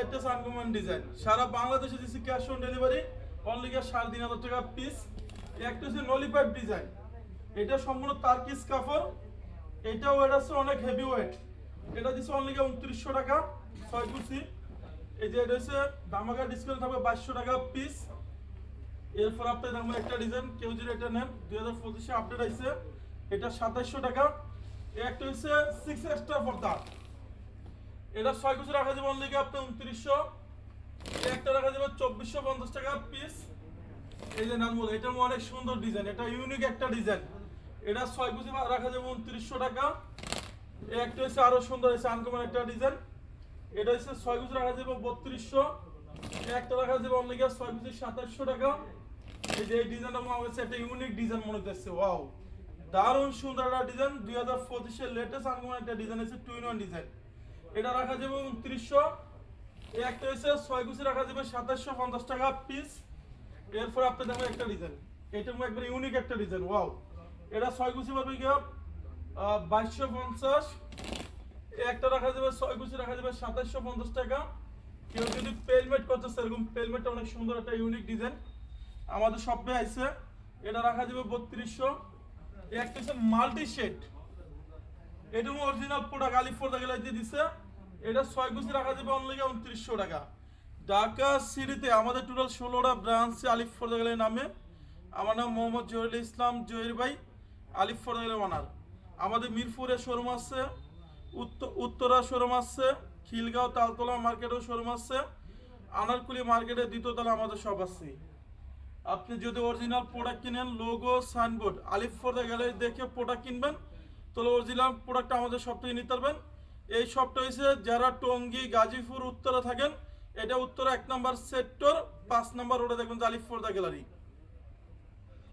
Latest uncommon design. সারা বাংলাদেশে দিচ্ছি ক্যাশ অন ডেলিভারি অনলি গিয়ে সাড়ে তিন হাজার টাকা পিস একটা হচ্ছে নলি ডিজাইন এটা সম্পূর্ণ তার্কিস কাপড়। এটা হচ্ছে অনেক হেভি ওয়েট এটা দিচ্ছে অনলি উনত্রিশশো টাকা, ছয় কুচি। এই যে এটা হচ্ছে দামাকা ডিসকাউন্ট থাকবে বাইশশো টাকা পিস এরপর আপনার দেখবেন একটা ডিজাইন কেউ যদি এটা নেন, দুই হাজার পঁচিশে আপডেট আছে এটা সাতাইশশো টাকা। একটা হচ্ছে সিক্স এক্সট্রা পর্দা এটা ছয় কুচি রাখা যাবে অনলি আপনার উনত্রিশশো? একটা রাখা যাবে চব্বিশশো পঞ্চাশ টাকা পিস এই যে নাজমুল এটা অনেক সুন্দর ডিজাইন এটা ইউনিক একটা ডিজাইন এটা ছয় কুচি রাখা যাবে উনত্রিশশো টাকা। একটা হচ্ছে আরও সুন্দর হয়েছে আনকমন একটা ডিজাইন এটা হচ্ছে ছয় কুচি রাখা যাবে বত্রিশশো। একটা রাখা যাবে অনলি ছয় কুচি সাতাশশো টাকা। এই যে এই ডিজাইনটা মনে হচ্ছে একটা ইউনিক ডিজাইন মনে হচ্ছে ওয়াও দারুণ সুন্দর একটা ডিজাইন দুই হাজার পঁচিশের লেটেস্ট আনকমন একটা ডিজাইন আছে টু ইন ওয়ান ডিজাইন এটা রাখা যাবে উনত্রিশশো। একটা হচ্ছে ছয় কুচি রাখা যাবে সাতাশশো পঞ্চাশ টাকা পিস এরপর আপনি দেখবেন একটা ডিজাইন এটা একবার ইউনিক একটা ডিজাইন ওয়াও এটা ছয় কুচি পাবে গিয়ে বাইশশো পঞ্চাশ। একটা রাখা যাবে ছয় কুচি, রাখা যাবে সাতাশশো পঞ্চাশ টাকা। কেউ যদি পেলমেট করতে সেরকম পেলমেটটা অনেক সুন্দর একটা ইউনিক ডিজাইন আমাদের শপে আছে এটা রাখা যাবে বত্রিশশো। একটা হচ্ছে মাল্টি শেড এটা অরিজিনাল প্রোডাক্ট আলিফ ফোর্দা গেলে দিয়ে দিছে। এটা ছয় কুচি রাখা যাবে অনলি উনত্রিশশো টাকা। ঢাকা সিটিতে, আমাদের টোটাল ষোলোটা ব্রাঞ্চ আলিফ ফোর্দা নামে। আমার নাম মোহাম্মদ জহিরুল ইসলাম জহির ভাই আলিফ ফোর্দা ওনার আমাদের মিরপুরে শোরুম আছে উত্তর শোরুম আছে, খিলগাঁও তালতলা মার্কেটেও শোরুম আছে, আনারকুলি মার্কেটে দ্বিতীয়তলা আমাদের সব আছে। আপনি যদি অরিজিনাল প্রোডাক্ট কিনেন লোগো সাইনবোর্ড আলিফ ফোর্দা দেখে প্রোডাক্ট কিনবেন তাহলে দিলাম প্রোডাক্ট আমাদের সব থেকে নিতে পারবেন। এই শপটা হয়েছে যারা টঙ্গী, গাজীপুর, উত্তরে থাকেন, এটা উত্তরে এক নম্বর সেক্টর পাঁচ নম্বর রোডে দেখবেন যে আলিফ ফোর্দা গ্যালারি